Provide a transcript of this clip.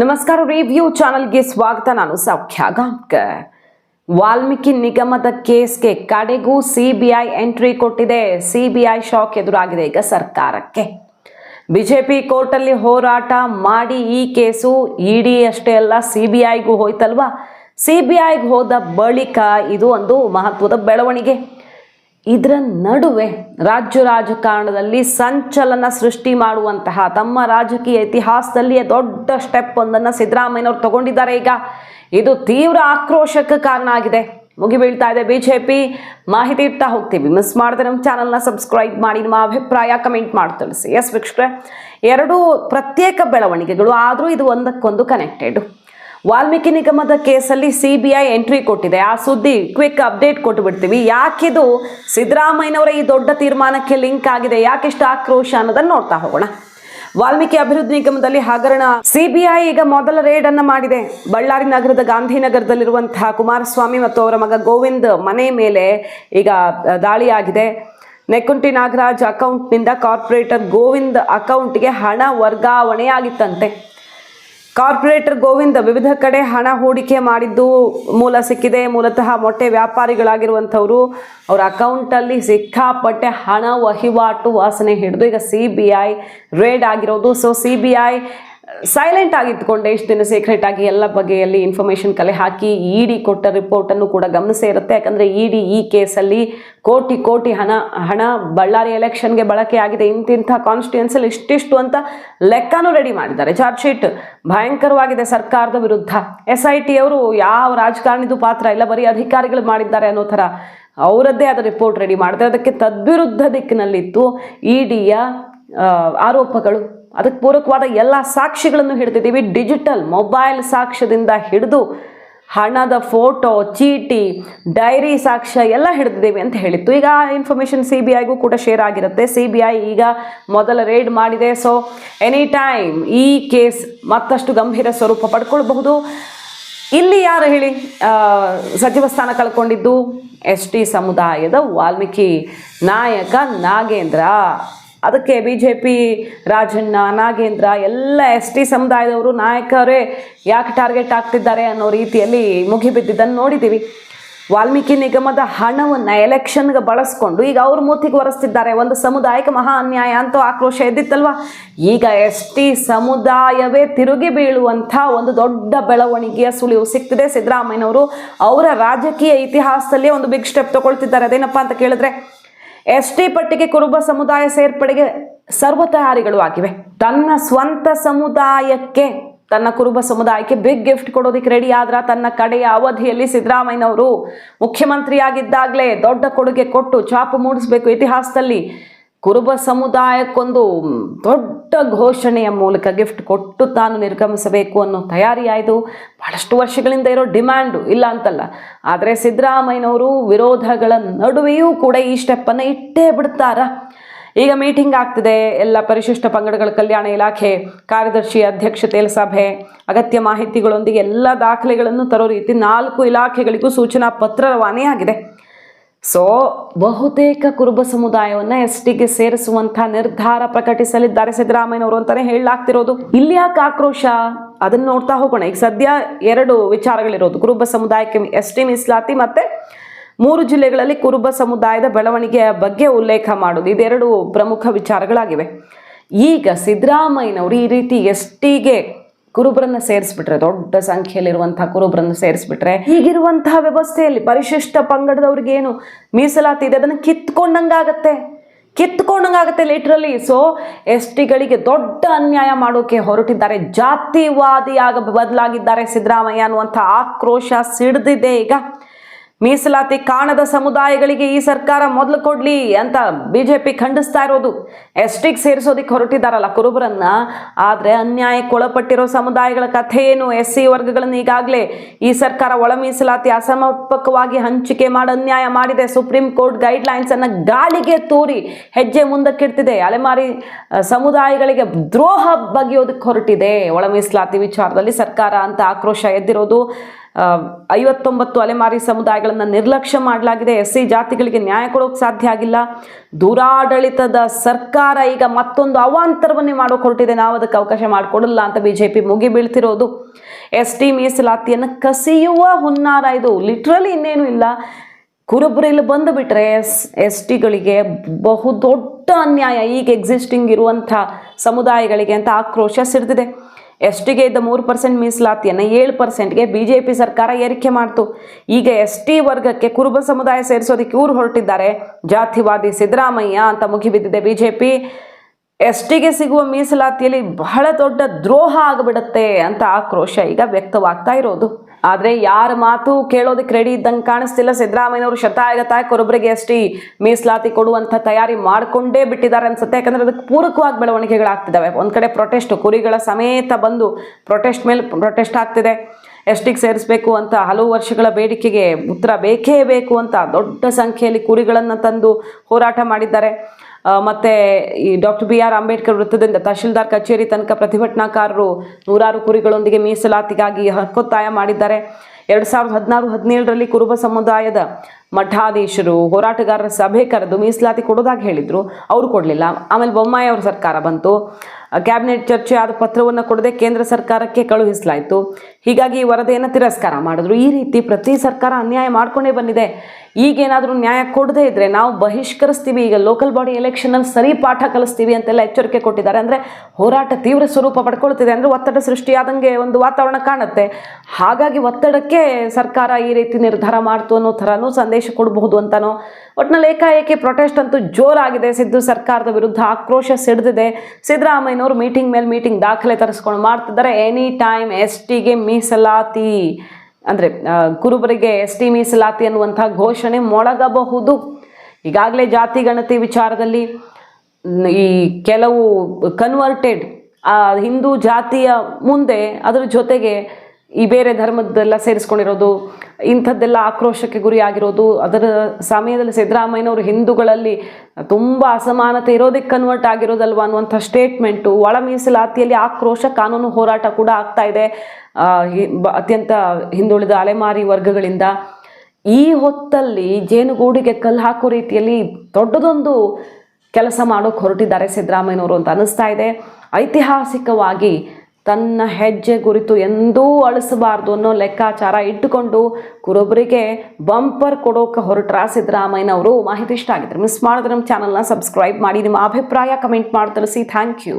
ನಮಸ್ಕಾರ ರಿವ್ಯೂ ಚಾನಲ್ಗೆ ಸ್ವಾಗತ. ನಾನು ಸೌಖ್ಯ ವಾಲ್ಮೀಕಿ ನಿಗಮದ ಕೇಸ್ಗೆ ಕಡೆಗೂ ಸಿಬಿಐ ಎಂಟ್ರಿ ಕೊಟ್ಟಿದೆ. ಸಿಬಿಐ ಶಾಕ್ ಎದುರಾಗಿದೆ ಈಗ ಸರ್ಕಾರಕ್ಕೆ. ಬಿಜೆಪಿ ಕೋರ್ಟಲ್ಲಿ ಹೋರಾಟ ಮಾಡಿ ಈ ಕೇಸು ಇಡಿ ಅಷ್ಟೇ ಅಲ್ಲ, ಸಿಬಿಐಗೂ ಹೋಯ್ತಲ್ವಾ? ಸಿ ಬಿ ಐಗೆ ಹೋದ ಬಳಿಕ ಇದು ಒಂದು ಮಹತ್ವದ ಬೆಳವಣಿಗೆ. ಇದರ ನಡುವೆ ರಾಜ್ಯ ರಾಜಕಾರಣದಲ್ಲಿ ಸಂಚಲನ ಸೃಷ್ಟಿ ಮಾಡುವಂತಹ ತಮ್ಮ ರಾಜಕೀಯ ಇತಿಹಾಸದಲ್ಲಿಯೇ ದೊಡ್ಡ ಸ್ಟೆಪ್ ಒಂದನ್ನು ಸಿದ್ದರಾಮಯ್ಯನವರು ತಗೊಂಡಿದ್ದಾರೆ ಈಗ. ಇದು ತೀವ್ರ ಆಕ್ರೋಶಕ್ಕೆ ಕಾರಣ ಆಗಿದೆ. ಮುಗಿಬೀಳ್ತಾ ಇದೆ ಬಿಜೆಪಿ. ಮಾಹಿತಿ ಇಡ್ತಾ ಹೋಗ್ತೀವಿ. ಮಿಸ್ ಮಾಡಿದ್ರೆ ನಮ್ಮ ಚಾನಲ್ನ ಸಬ್ಸ್ಕ್ರೈಬ್ ಮಾಡಿ, ನಿಮ್ಮ ಅಭಿಪ್ರಾಯ ಕಮೆಂಟ್ ಮಾಡಿ ತಿಳಿಸಿ. ಎಸ್ ವೀಕ್ಷಕರೇ, ಎರಡು ಪ್ರತ್ಯೇಕ ಬೆಳವಣಿಗೆಗಳು, ಆದರೂ ಇದು ಒಂದಕ್ಕೊಂದು ಕನೆಕ್ಟೆಡ್ ವಾಲ್ಮೀಕಿ ನಿಗಮದ ಕೇಸಲ್ಲಿ ಸಿಬಿಐ ಎಂಟ್ರಿ ಕೊಟ್ಟಿದೆ. ಆ ಸುದ್ದಿ ಕ್ವಿಕ್ ಅಪ್ಡೇಟ್ ಕೊಟ್ಟು ಬಿಡ್ತೀವಿ. ಯಾಕಿದು ಸಿದ್ದರಾಮಯ್ಯನವರ ಈ ದೊಡ್ಡ ತೀರ್ಮಾನಕ್ಕೆ ಲಿಂಕ್ ಆಗಿದೆ? ಯಾಕೆಷ್ಟು ಆಕ್ರೋಶ ಅನ್ನೋದನ್ನು ನೋಡ್ತಾ ಹೋಗೋಣ. ವಾಲ್ಮೀಕಿ ಅಭಿವೃದ್ಧಿ ನಿಗಮದಲ್ಲಿ ಹಗರಣ. ಸಿಬಿಐ ಈಗ ಮೊದಲ ರೇಡ್ ಅನ್ನ ಮಾಡಿದೆ. ಬಳ್ಳಾರಿ ನಗರದ ಗಾಂಧಿನಗರದಲ್ಲಿರುವಂತಹ ಕುಮಾರಸ್ವಾಮಿ ಮತ್ತು ಅವರ ಮಗ ಗೋವಿಂದ್ ಮನೆ ಮೇಲೆ ಈಗ ದಾಳಿಯಾಗಿದೆ. ನೆಕ್ಕುಂಟಿ ನಾಗರಾಜ್ ಅಕೌಂಟ್ನಿಂದ ಕಾರ್ಪೊರೇಟರ್ ಗೋವಿಂದ್ ಅಕೌಂಟ್ಗೆ ಹಣ ವರ್ಗಾವಣೆ ಆಗಿತ್ತಂತೆ ಕಾರ್ಪೊರೇಟರ್ ಗೋವಿಂದ ವಿವಿಧ ಕಡೆ ಹಣ ಹೂಡಿಕೆ ಮಾಡಿದ್ದು ಮೂಲ ಸಿಕ್ಕಿದೆ. ಮೂಲತಃ ಮೊಟ್ಟೆ ವ್ಯಾಪಾರಿಗಳಾಗಿರುವಂಥವ್ರು ಅವರ ಅಕೌಂಟಲ್ಲಿ ಸಿಕ್ಕಾಪಟ್ಟೆ ಹಣ ವಹಿವಾಟು ವಾಸನೆ ಹಿಡಿದು ಈಗ ಸಿ ಬಿ ಐ ರೇಡ್ ಆಗಿರೋದು. So C B I silent ಆಗಿದ್ದುಕೊಂಡೆ ಇಷ್ಟು ದಿನ ಸೀಕ್ರೆಟ್ ಆಗಿ ಎಲ್ಲ ಬಗೆಯಲ್ಲಿ ಇನ್ಫಾರ್ಮೇಷನ್ ಕಲೆ ಹಾಕಿ ಇಡಿ ಕೊಟ್ಟ ರಿಪೋರ್ಟನ್ನು ಕೂಡ ಗಮನಿಸೇ ಇರುತ್ತೆ. ಯಾಕಂದರೆ ಇಡಿ ಈ ಕೇಸಲ್ಲಿ ಕೋಟಿ ಕೋಟಿ ಹಣ ಹಣ ಬಳ್ಳಾರಿ ಎಲೆಕ್ಷನ್ಗೆ ಬಳಕೆ ಆಗಿದೆ. ಇಂತಿಂಥ ಕಾನ್ಸ್ಟಿಟ್ಯೂನ್ಸಲ್ಲಿ ಇಷ್ಟಿಷ್ಟು ಅಂತ ಲೆಕ್ಕನೂ ರೆಡಿ ಮಾಡಿದ್ದಾರೆ. ಚಾರ್ಜ್ ಶೀಟ್ ಭಯಂಕರವಾಗಿದೆ ಸರ್ಕಾರದ ವಿರುದ್ಧ. ಎಸ್ ಐ ಟಿ ಅವರು ಯಾವ ರಾಜಕಾರಣಿದು ಪಾತ್ರ ಇಲ್ಲ, ಬರೀ ಅಧಿಕಾರಿಗಳು ಮಾಡಿದ್ದಾರೆ ಅನ್ನೋ ಥರ ಅವರದ್ದೇ ಆದ ರಿಪೋರ್ಟ್ ರೆಡಿ ಮಾಡಿದ್ರೆ ಅದಕ್ಕೆ ತದ್ವಿರುದ್ಧ ದಿಕ್ಕಿನಲ್ಲಿತ್ತು ಇಡಿಯ ಆರೋಪಗಳು. ಅದಕ್ಕೆ ಪೂರಕವಾದ ಎಲ್ಲ ಸಾಕ್ಷಿಗಳನ್ನು ಹಿಡಿದಿದ್ದೀವಿ. ಡಿಜಿಟಲ್ ಮೊಬೈಲ್ ಸಾಕ್ಷ್ಯದಿಂದ ಹಿಡಿದು ಹಣದ ಫೋಟೋ ಚೀಟಿ ಡೈರಿ ಸಾಕ್ಷ್ಯ ಎಲ್ಲ ಹಿಡಿದಿದ್ದೀವಿ ಅಂತ ಹೇಳಿತ್ತು. ಈಗ ಆ ಇನ್ಫಾರ್ಮೇಷನ್ ಸಿ ಬಿ ಐಗೂ ಕೂಡ ಶೇರ್ ಆಗಿರುತ್ತೆ. ಸಿ ಬಿ ಐ ಈಗ ಮೊದಲ ರೇಡ್ ಮಾಡಿದೆ. ಸೊ ಎನಿ ಟೈಮ್ ಈ ಕೇಸ್ ಮತ್ತಷ್ಟು ಗಂಭೀರ ಸ್ವರೂಪ ಪಡ್ಕೊಳ್ಬಹುದು. ಇಲ್ಲಿ ಯಾರು ಹೇಳಿ? ಸಚಿವ ಸ್ಥಾನ ಕಳ್ಕೊಂಡಿದ್ದು ಎಸ್ ಟಿ ಸಮುದಾಯದ ವಾಲ್ಮೀಕಿ ನಾಯಕ ನಾಗೇಂದ್ರ. ಅದಕ್ಕೆ B J P Rajanna, Nagendra, ಎಲ್ಲ ಎಸ್ ಟಿ ಸಮುದಾಯದವರು, ನಾಯಕರೇ ಯಾಕೆ ಟಾರ್ಗೆಟ್ ಆಗ್ತಿದ್ದಾರೆ ಅನ್ನೋ ರೀತಿಯಲ್ಲಿ ಮುಗಿಬಿದ್ದಿದ್ದನ್ನು ನೋಡಿದ್ದೀವಿ. ವಾಲ್ಮೀಕಿ ನಿಗಮದ ಹಣವನ್ನು ಎಲೆಕ್ಷನ್ಗೆ ಬಳಸ್ಕೊಂಡು ಈಗ ಅವ್ರ ಮೂತಿಗೆ ಒರೆಸ್ತಿದ್ದಾರೆ. ಒಂದು ಸಮುದಾಯಕ್ಕೆ ಮಹಾ ಅನ್ಯಾಯ ಅಂತ ಆಕ್ರೋಶ ಎದ್ದಿತ್ತಲ್ವ? ಈಗ ಎಸ್ ಟಿ ಸಮುದಾಯವೇ ತಿರುಗಿ ಬೀಳುವಂಥ ಒಂದು ದೊಡ್ಡ ಬೆಳವಣಿಗೆಯ ಸುಳಿವು ಸಿಗ್ತಿದೆ ಸಿದ್ದರಾಮಯ್ಯನವರು. ಅವರ ರಾಜಕೀಯ ಇತಿಹಾಸದಲ್ಲಿ ಒಂದು ಬಿಗ್ ಸ್ಟೆಪ್ ತಗೊಳ್ತಿದ್ದಾರೆ. ಅದೇನಪ್ಪ ಅಂತ ಕೇಳಿದ್ರೆ ಎಸ್ ಟಿ ಪಟ್ಟಿಗೆ ಕುರುಬ ಸಮುದಾಯ ಸೇರ್ಪಡೆಗೆ ಸರ್ವ ತಯಾರಿಗಳು ಆಗಿವೆ. ತನ್ನ ಸ್ವಂತ ಸಮುದಾಯಕ್ಕೆ, ತನ್ನ ಕುರುಬ ಸಮುದಾಯಕ್ಕೆ ಬಿಗ್ ಗಿಫ್ಟ್ ಕೊಡೋದಿಕ್ಕೆ ರೆಡಿ ಆದ್ರ ತನ್ನ ಕಡೆಯ ಅವಧಿಯಲ್ಲಿ ಸಿದ್ದರಾಮಯ್ಯನವರು ಮುಖ್ಯಮಂತ್ರಿಯಾಗಿದ್ದಾಗಲೇ ದೊಡ್ಡ ಕೊಡುಗೆ ಕೊಟ್ಟು ಛಾಪು ಮೂಡಿಸಬೇಕು ಇತಿಹಾಸದಲ್ಲಿ. ಕುರುಬ ಸಮುದಾಯಕ್ಕೊಂದು ದೊಡ್ಡ ಘೋಷಣೆಯ ಮೂಲಕ ಗಿಫ್ಟ್ ಕೊಟ್ಟು ತಾನು ನಿರ್ಗಮಿಸಬೇಕು ಅನ್ನೋ ತಯಾರಿಯಾಯಿತು ಬಹಳಷ್ಟು ವರ್ಷಗಳಿಂದ ಇರೋ ಡಿಮ್ಯಾಂಡು ಇಲ್ಲ ಅಂತಲ್ಲ. ಆದರೆ ಸಿದ್ದರಾಮಯ್ಯನವರು ವಿರೋಧಗಳ ನಡುವೆಯೂ ಕೂಡ ಈ ಸ್ಟೆಪ್ಪನ್ನು ಇಟ್ಟೇ ಬಿಡ್ತಾರ? ಈಗ ಮೀಟಿಂಗ್ ಆಗ್ತಿದೆ. ಎಲ್ಲ ಪರಿಶಿಷ್ಟ ಪಂಗಡಗಳ ಕಲ್ಯಾಣ ಇಲಾಖೆ, ಕಾರ್ಯದರ್ಶಿ ಅಧ್ಯಕ್ಷತೆಯಲ್ಲಿ ಸಭೆ ಅಗತ್ಯ ಮಾಹಿತಿಗಳೊಂದಿಗೆ ಎಲ್ಲ ದಾಖಲೆಗಳನ್ನು ತರೋ ರೀತಿ ನಾಲ್ಕು ಇಲಾಖೆಗಳಿಗೂ ಸೂಚನಾ ಪತ್ರ ರವಾನೆಯಾಗಿದೆ. ಸೊ ಬಹುತೇಕ ಕುರುಬ ಸಮುದಾಯವನ್ನ ಎಸ್ ಟಿಗೆ ಸೇರಿಸುವಂತಹ ನಿರ್ಧಾರ ಪ್ರಕಟಿಸಲಿದ್ದಾರೆ ಸಿದ್ದರಾಮಯ್ಯನವರು ಅಂತಾನೆ ಹೇಳಲಾಗ್ತಿರೋದು. ಇಲ್ಲಿ ಯಾಕೆ ಆಕ್ರೋಶ? ಅದನ್ನ ನೋಡ್ತಾ ಹೋಗೋಣ. ಈಗ ಸದ್ಯ ಎರಡು ವಿಚಾರಗಳಿರೋದು. ಕುರುಬ ಸಮುದಾಯಕ್ಕೆ ಎಸ್ ಟಿ ಮೀಸಲಾತಿ ಮತ್ತೆ ಮೂರು ಜಿಲ್ಲೆಗಳಲ್ಲಿ ಕುರುಬ ಸಮುದಾಯದ ಬೆಳವಣಿಗೆಯ ಬಗ್ಗೆ ಉಲ್ಲೇಖ ಮಾಡೋದು. ಇದೆರಡು ಪ್ರಮುಖ ವಿಚಾರಗಳಾಗಿವೆ. ಈಗ ಸಿದ್ದರಾಮಯ್ಯನವರು ಈ ರೀತಿ ಎಸ್ ಟಿಗೆ ಕುರುಬರನ್ನ ಸೇರಿಸ್ಬಿಟ್ರೆ, ದೊಡ್ಡ ಸಂಖ್ಯೆಯಲ್ಲಿರುವಂತಹ ಕುರುಬರನ್ನ ಸೇರಿಸ್ಬಿಟ್ರೆ, ಈಗಿರುವಂತಹ ವ್ಯವಸ್ಥೆಯಲ್ಲಿ ಪರಿಶಿಷ್ಟ ಪಂಗಡದವ್ರಿಗೇನು ಮೀಸಲಾತಿ ಇದೆ? ಅದನ್ನು ಕಿತ್ಕೊಂಡಂಗಾಗತ್ತೆ. ಕಿತ್ಕೊಂಡಂಗಾಗತ್ತೆ ಲಿಟ್ರಲಿ ಸೊ ಎಸ್ ಟಿಗಳಿಗೆ ದೊಡ್ಡ ಅನ್ಯಾಯ ಮಾಡೋಕೆ ಹೊರಟಿದ್ದಾರೆ. ಜಾತಿವಾದಿಯಾಗ ಬದಲಾಗಿದ್ದಾರೆ ಸಿದ್ದರಾಮಯ್ಯ ಅನ್ನುವಂಥ ಆಕ್ರೋಶ ಸಿಡ್ದಿದೆ ಈಗ. ಮೀಸಲಾತಿ ಕಾಣದ ಸಮುದಾಯಗಳಿಗೆ ಈ ಸರ್ಕಾರ ಮೊದಲು ಕೊಡ್ಲಿ ಅಂತ ಬಿಜೆಪಿ ಖಂಡಿಸ್ತಾ ಇರೋದು. ಎಸ್ ಟಿಗೆ ಸೇರಿಸೋದಕ್ಕೆ ಹೊರಟಿದಾರಲ್ಲ ಕುರುಬರನ್ನ. ಆದರೆ ಅನ್ಯಾಯಕ್ಕೆ ಒಳಪಟ್ಟಿರೋ ಸಮುದಾಯಗಳ ಕಥೆ ಏನು? ಎಸ್ ಸಿ ವರ್ಗಗಳನ್ನು ಈಗಾಗಲೇ ಈ ಸರ್ಕಾರ ಒಳ ಮೀಸಲಾತಿ ಅಸಮರ್ಪಕವಾಗಿ ಹಂಚಿಕೆ ಮಾಡಿ ಅನ್ಯಾಯ ಮಾಡಿದೆ. ಸುಪ್ರೀಂ ಕೋರ್ಟ್ ಗೈಡ್ಲೈನ್ಸ್ ಅನ್ನ ಗಾಳಿಗೆ ತೂರಿ ಹೆಜ್ಜೆ ಮುಂದಕ್ಕಿಡ್ತಿದೆ. ಅಲೆಮಾರಿ ಸಮುದಾಯಗಳಿಗೆ ದ್ರೋಹ ಬಗೆಯೋದಕ್ಕೆ ಹೊರಟಿದೆ. ಒಳ ಮೀಸಲಾತಿ ವಿಚಾರದಲ್ಲಿ ಸರ್ಕಾರ ಅಂತ ಆಕ್ರೋಶ ಎದ್ದಿರೋದು. ಐವತ್ತೊಂಬತ್ತು ಅಲೆಮಾರಿ ಸಮುದಾಯಗಳನ್ನು ನಿರ್ಲಕ್ಷ್ಯ ಮಾಡಲಾಗಿದೆ. ಎಸ್ ಸಿ ಜಾತಿಗಳಿಗೆ ನ್ಯಾಯ ಕೊಡೋಕೆ ಸಾಧ್ಯ ಆಗಿಲ್ಲ. ದುರಾಡಳಿತದ ಸರ್ಕಾರ ಈಗ ಮತ್ತೊಂದು ಅವಾಂತರವನ್ನೇ ಮಾಡೋಕೆ ಹೊರಟಿದೆ. ನಾವು ಅದಕ್ಕೆ ಅವಕಾಶ ಮಾಡಿಕೊಡಲ್ಲ ಅಂತ ಬಿ ಜೆ ಪಿ ಮುಗಿ ಬೀಳ್ತಿರೋದು. ಎಸ್ ಟಿ ಮೀಸಲಾತಿಯನ್ನು ಕಸಿಯುವ ಹುನ್ನಾರ ಇದು. ಲಿಟ್ರಲಿ ಇನ್ನೇನು ಇಲ್ಲ. ಕುರುಬರಲ್ಲಿ ಬಂದುಬಿಟ್ರೆ ಎಸ್ ಎಸ್ ಟಿಗಳಿಗೆ ಬಹುದೊಡ್ಡ ಅನ್ಯಾಯ. ಈಗ ಎಕ್ಸಿಸ್ಟಿಂಗ್ ಇರುವಂಥ ಸಮುದಾಯಗಳಿಗೆ ಅಂತ ಆಕ್ರೋಶ ಸಿಡಿದಿದೆ. ಎಸ್ ಟಿಗೆ ಇದ್ದ ಮೂರು ಪರ್ಸೆಂಟ್ ಮೀಸಲಾತಿಯನ್ನು ಏಳು ಪರ್ಸೆಂಟ್ಗೆ ಬಿ ಜೆ ಪಿ ಸರ್ಕಾರ ಏರಿಕೆ ಮಾಡ್ತು. ಈಗ ಎಸ್ ಟಿ ವರ್ಗಕ್ಕೆ ಕುರುಬ ಸಮುದಾಯ ಸೇರಿಸೋದಕ್ಕೆ ಊರು ಹೊರಟಿದ್ದಾರೆ. ಜಾತಿವಾದಿ ಸಿದ್ದರಾಮಯ್ಯ ಅಂತ ಮುಗಿಬಿದ್ದಿದೆ ಬಿ ಜೆ ಪಿ ಎಸ್ ಸಿಗುವ ಮೀಸಲಾತಿಯಲ್ಲಿ ಬಹಳ ದೊಡ್ಡ ದ್ರೋಹ ಆಗಿಬಿಡುತ್ತೆ ಅಂತ ಆಕ್ರೋಶ ಈಗ ವ್ಯಕ್ತವಾಗ್ತಾ ಇರೋದು. ಆದರೆ ಯಾರ ಮಾತು ಕೇಳೋದಕ್ಕೆ ರೆಡಿ ಇದ್ದಂಗೆ ಕಾಣಿಸ್ತಿಲ್ಲ. ಸಿದ್ದರಾಮಯ್ಯನವರು ಶತಾಯಗತಾಯ ಕೊರೊಬ್ಬರಿಗೆ ಎಸ್ ಟಿ ಮೀಸಲಾತಿ ಕೊಡುವಂಥ ತಯಾರಿ ಮಾಡಿಕೊಂಡೇ ಬಿಟ್ಟಿದ್ದಾರೆ ಅನ್ಸುತ್ತೆ. ಯಾಕಂದ್ರೆ ಅದಕ್ಕೆ ಪೂರಕವಾಗಿ ಬೆಳವಣಿಗೆಗಳಾಗ್ತಿದ್ದಾವೆ. ಒಂದು ಕಡೆ ಪ್ರೊಟೆಸ್ಟ್ ಕುರಿಗಳ ಸಮೇತ ಬಂದು ಪ್ರೊಟೆಸ್ಟ್ ಮೇಲೆ ಪ್ರೊಟೆಸ್ಟ್ ಆಗ್ತಿದೆ. ಎಷ್ಟಿಗೆ ಸೇರಿಸಬೇಕು ಅಂತ ಹಲವು ವರ್ಷಗಳ ಬೇಡಿಕೆಗೆ ಉತ್ತರ ಬೇಕೇ ಬೇಕು ಅಂತ ದೊಡ್ಡ ಸಂಖ್ಯೆಯಲ್ಲಿ ಕುರಿಗಳನ್ನು ತಂದು ಹೋರಾಟ ಮಾಡಿದ್ದಾರೆ. ಮತ್ತೆ ಈ ಡಾಕ್ಟರ್ ಬಿ ಆರ್ ಅಂಬೇಡ್ಕರ್ ವೃತ್ತದಿಂದ ತಹಶೀಲ್ದಾರ್ ಕಚೇರಿ ತನಕ ಪ್ರತಿಭಟನಾಕಾರರು ನೂರಾರು ಕುರಿಗಳೊಂದಿಗೆ ಮೀಸಲಾತಿಗಾಗಿ ಹಕ್ಕೊತ್ತಾಯ ಮಾಡಿದ್ದಾರೆ. ಎರಡು ಸಾವಿರದ ಹದಿನಾರು, ಹದಿನೇಳರಲ್ಲಿ ಕುರುಬ ಸಮುದಾಯದ ಮಠಾಧೀಶರು, ಹೋರಾಟಗಾರರ ಸಭೆ ಕರೆದು ಮೀಸಲಾತಿ ಕೊಡೋದಾಗಿ ಹೇಳಿದ್ರು. ಅವರು ಕೊಡಲಿಲ್ಲ. ಆಮೇಲೆ ಬೊಮ್ಮಾಯಿ ಅವ್ರ ಸರ್ಕಾರ ಬಂತು. ಕ್ಯಾಬಿನೆಟ್ ಚರ್ಚೆ ಆದ ಪತ್ರವನ್ನು ಕೊಡದೆ ಕೇಂದ್ರ ಸರ್ಕಾರಕ್ಕೆ ಕಳುಹಿಸಲಾಯಿತು. ಹೀಗಾಗಿ ಈ ವರದಿಯನ್ನು ತಿರಸ್ಕಾರ ಮಾಡಿದ್ರು. ಈ ರೀತಿ ಪ್ರತಿ ಸರ್ಕಾರ ಅನ್ಯಾಯ ಮಾಡ್ಕೊಂಡೇ ಬಂದಿದೆ. ಈಗೇನಾದರೂ ನ್ಯಾಯ ಕೊಡದೇ ಇದ್ರೆ ನಾವು ಬಹಿಷ್ಕರಿಸ್ತೀವಿ, ಈಗ ಲೋಕಲ್ ಬಾಡಿ ಎಲೆಕ್ಷನಲ್ಲಿ ಸರಿ ಪಾಠ ಕಲಿಸ್ತೀವಿ ಅಂತೆಲ್ಲ ಎಚ್ಚರಿಕೆ ಕೊಟ್ಟಿದ್ದಾರೆ. ಅಂದರೆ ಹೋರಾಟ ತೀವ್ರ ಸ್ವರೂಪ ಪಡ್ಕೊಳ್ತಿದೆ ಅಂದರೆ ಒತ್ತಡ ಸೃಷ್ಟಿಯಾದಂಗೆ ಒಂದು ವಾತಾವರಣ ಕಾಣುತ್ತೆ. ಹಾಗಾಗಿ ಒತ್ತಡಕ್ಕೆ ಸರ್ಕಾರ ಈ ರೀತಿ ನಿರ್ಧಾರ ಮಾಡ್ತು ಅನ್ನೋ ಥರನೂ ಸಂದೇಶ ಕೊಡಬಹುದು ಅಂತನೋ. ಒಟ್ಟಿನಲ್ಲಿ ಏಕಾಏಕಿ ಪ್ರೊಟೆಸ್ಟ್ ಅಂತೂ ಜೋರಾಗಿದೆ. ಸಿದ್ದು ಸರ್ಕಾರದ ವಿರುದ್ಧ ಆಕ್ರೋಶ ಸಿಡಿದಿದೆ. ಸಿದ್ದರಾಮಯ್ಯನವರು ಮೀಟಿಂಗ್ ಮೇಲೆ ಮೀಟಿಂಗ್ ದಾಖಲೆ ತರಿಸ್ಕೊಂಡು ಮಾಡ್ತಿದ್ದಾರೆ. ಎನಿ ಟೈಮ್ ಎಸ್ ಟಿಗೆ ಮೀಸಲಾತಿ. ಅಂದರೆ ಕುರುಬರಿಗೆ ಎಸ್ ಟಿ ಮೀಸಲಾತಿ ಅನ್ನುವಂಥ ಘೋಷಣೆ ಮೊಳಗಬಹುದು. ಈಗಾಗಲೇ ಜಾತಿ ಗಣತಿ ವಿಚಾರದಲ್ಲಿ ಈ ಕೆಲವು ಕನ್ವರ್ಟೆಡ್ ಹಿಂದೂ ಜಾತಿಯ ಮುಂದೆ ಅದರ ಜೊತೆಗೆ ಈ ಬೇರೆ ಧರ್ಮದ್ದೆಲ್ಲ ಸೇರಿಸ್ಕೊಂಡಿರೋದು, ಇಂಥದ್ದೆಲ್ಲ ಆಕ್ರೋಶಕ್ಕೆ ಗುರಿಯಾಗಿರೋದು, ಅದರ ಸಮಯದಲ್ಲಿ ಸಿದ್ದರಾಮಯ್ಯನವರು ಹಿಂದೂಗಳಲ್ಲಿ ತುಂಬ ಅಸಮಾನತೆ ಇರೋದಕ್ಕೆ ಕನ್ವರ್ಟ್ ಆಗಿರೋದಲ್ವ ಅನ್ನುವಂಥ ಸ್ಟೇಟ್ಮೆಂಟು ಒಳ ಮೀಸಲಾತಿಯಲ್ಲಿ ಆಕ್ರೋಶ ಕಾನೂನು ಹೋರಾಟ ಕೂಡ ಆಗ್ತಾ ಇದೆ ಅತ್ಯಂತ ಹಿಂದುಳಿದ ಅಲೆಮಾರಿ ವರ್ಗಗಳಿಂದ. ಈ ಹೊತ್ತಲ್ಲಿ ಜೇನುಗೂಡಿಗೆ ಕಲ್ಲು ಹಾಕೋ ರೀತಿಯಲ್ಲಿ ದೊಡ್ಡದೊಂದು ಕೆಲಸ ಮಾಡೋಕೆ ಹೊರಟಿದ್ದಾರೆ ಸಿದ್ದರಾಮಯ್ಯನವರು ಅಂತ ಅನ್ನಿಸ್ತಾ ಇದೆ. ಐತಿಹಾಸಿಕವಾಗಿ ತನ್ನ ಹೆಜ್ಜೆ ಗುರಿತು ಎಂದೂ ಅಳಿಸಬಾರ್ದು ಅನ್ನೋ ಲೆಕ್ಕಾಚಾರ ಇಟ್ಟುಕೊಂಡು ಕುರೊಬ್ಬರಿಗೆ ಬಂಪರ್ ಕೊಡೋಕೆ ಹೊರಟ್ರ ಸಿದ್ದರಾಮಯ್ಯನವರು ಮಾಹಿತಿ ಇಷ್ಟ ಆಗಿದ್ರೆ ಮಿಸ್ ಮಾಡಿದ್ರೆ ನಮ್ಮ ಚಾನಲ್ನ ಸಬ್ಸ್ಕ್ರೈಬ್ ಮಾಡಿ, ನಿಮ್ಮ ಅಭಿಪ್ರಾಯ ಕಮೆಂಟ್ ಮಾಡಿ ತಿಳಿಸಿ. Thank you